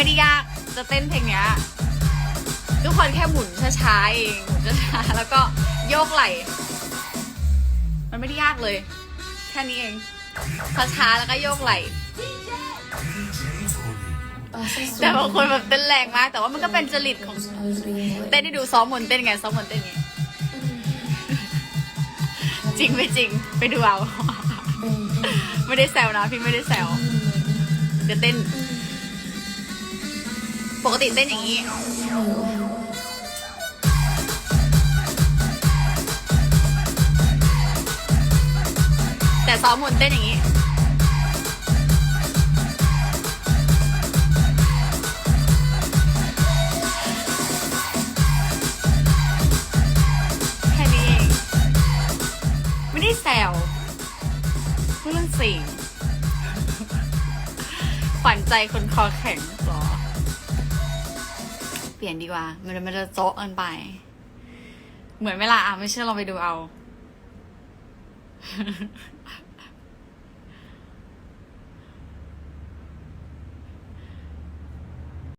ไม่ได้ยากจะเต้นเพลงเนี้ยทุกคนแค่หมุนช้าๆเองหมุนช้าๆแล้วก็โยกไหล่มันไม่ได้ยากเลย แค่นี้เองช้าๆแล้วก็โยกไหล่แต่บางคนแบบเต้นแรงมาก แต่ว่ามันก็เป็นจริตของเต้นให้ดูซ้อมมนเต้นไงซ้อมมนเต้นไงจริงไม่จริงไปดูเอาไม่ได้แซวนะพี่ไม่ได้แซวจะเต้น ปกติเต้นอย่างนี้ แต่ซ้อมมนเต้นอย่างนี้ แค่นี้เอง ไม่ได้แซวพูดเรื่องจริงขวัญใจคนคอแข็งหรอ เปลี่ยนดีกว่า มันมันจะโจ๊ะเกินไป เหมือนเวลาอะไม่เชื่อลองไปดูเอา